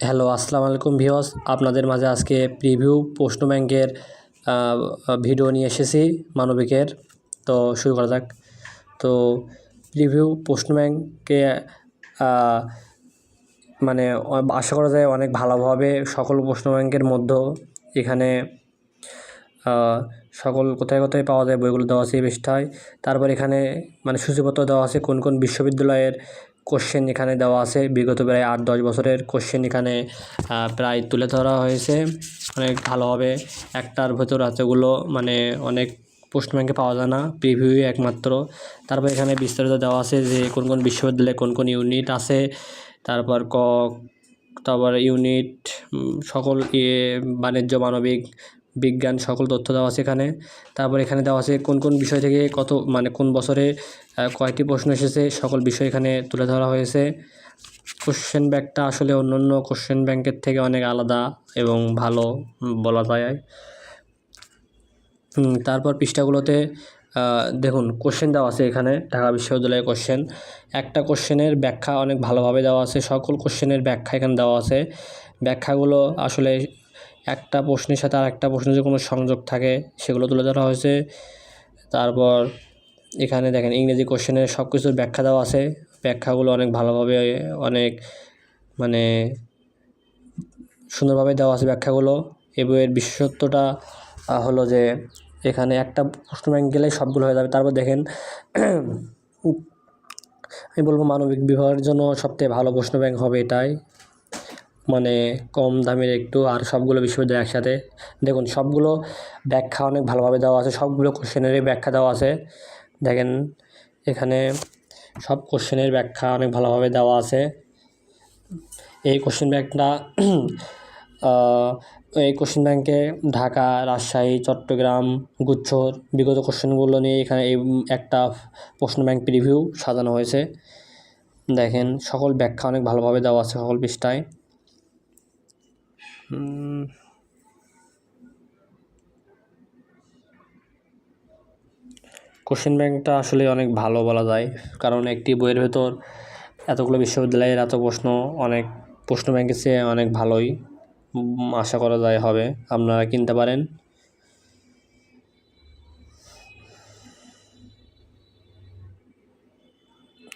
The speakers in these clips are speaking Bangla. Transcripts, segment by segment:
হ্যালো, আসসালামু আলাইকুম ভিওস আপনাদের মাঝে আজকে প্রিভিউ প্রশ্ন ব্যাংকের ভিডিও নিয়ে এসেছি মানবিকের। তো শুরু করা যাক। তো প্রিভিউ প্রশ্ন ব্যাংকে মানে আশা করা যায় অনেক ভালোভাবে সকল প্রশ্ন ব্যাংকের মধ্যে এখানে সকল কোথায় কোথায় পাওয়া যায় বইগুলো দেওয়া আছে এই পৃষ্ঠায়। তারপর এখানে মানে সূচিপত্র দেওয়া আছে কোন কোন বিশ্ববিদ্যালয়ের কোশ্চেন এখানে দেওয়া আছে, বিগত প্রায় আট, দশ বছরের কোশ্চেন এখানে প্রায় তুলে ধরা হয়েছে। অনেক ভালোভাবে একটার ভেতর এতগুলো মানে অনেক প্রশ্ন ব্যাংকে পাওয়া যায় না প্রিভিউ একমাত্র। তারপর এখানে বিস্তারিত দেওয়া আছে যে কোন কোন বিশ্ববিদ্যালয়ে কোন কোন ইউনিট আছে, তারপর ক, তারপর ইউনিট সকল ইয়ে বাণিজ্য, মানবিক বিজ্ঞান সকল তথ্য দেওয়া আছে এখানে। তারপর এখানে দেওয়া আছে কোন কোন বিষয় থেকে কত মানে কোন বছরে কয়টি প্রশ্ন এসেছে, সকল বিষয় এখানে তুলে ধরা হয়েছে। কোশ্চেন ব্যাংকটা আসলে অন্য অন্য কোশ্চেন ব্যাংকের থেকে অনেক আলাদা এবং ভালো বলা যায়। তারপর পৃষ্ঠাগুলোতে দেখুন কোশ্চেন দেওয়া আছে এখানে, ঢাকা বিশ্ববিদ্যালয়ের কোশ্চেন একটা কোশ্চেনের ব্যাখ্যা অনেক ভালোভাবে দেওয়া আছে, সকল কোশ্চেনের ব্যাখ্যা এখানে দেওয়া আছে। ব্যাখ্যাগুলো আসলে একটা প্রশ্নের সাথে আর একটা প্রশ্নের যে কোনো সংযোগ থাকে, সেগুলো তুলে ধরা হয়েছে। তারপর এখানে দেখেন ইংরেজি কোশ্চেনের সব কিছুর ব্যাখ্যা দেওয়া আছে। ব্যাখ্যাগুলো অনেক ভালোভাবে, অনেক মানে সুন্দরভাবে দেওয়া আছে ব্যাখ্যাগুলো। এই বইয়ের বিশেষত্বটা হলো যে এখানে একটা প্রশ্ন ব্যাংক গেলে সবগুলো হয়ে যাবে। তারপর দেখেন আমি বলব মানবিক বিভাগের জন্য সবথেকে ভালো প্রশ্ন ব্যাংক হবে এটাই। মানে কম দামের একটু আর সবগুলো বিশ্ববিদ্যালয় একসাথে। দেখুন, সবগুলো ব্যাখ্যা অনেক ভালোভাবে দেওয়া আছে। সবগুলো কোশ্চেনেরই ব্যাখ্যা দেওয়া আছে। দেখেন, এখানে সব কোশ্চেনের ব্যাখ্যা অনেক ভালোভাবে দেওয়া আছে। এই কোশ্চেন ব্যাংকটা এই কোশ্চেন ব্যাংকে ঢাকা, রাজশাহী, চট্টগ্রাম, গুচ্ছর বিগত কোশ্চেনগুলো নিয়ে এখানে এই একটা প্রশ্ন ব্যাংক প্রিভিউ সাজানো হয়েছে। দেখেন, সকল ব্যাখ্যা অনেক ভালোভাবে দেওয়া আছে সকল পৃষ্ঠায়। কোশ্চেন ব্যাংকটা আসলে অনেক ভালো বলা যায়। কারণ একটি বইয়ের ভেতর এতগুলো বিশ্ববিদ্যালয়ের এত প্রশ্ন, অনেক প্রশ্ন ব্যাংকের চেয়ে অনেক ভালোই আশা করা যায় হবে। আপনারা কিনতে পারেন।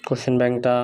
কোশ্চেন ব্যাংকটা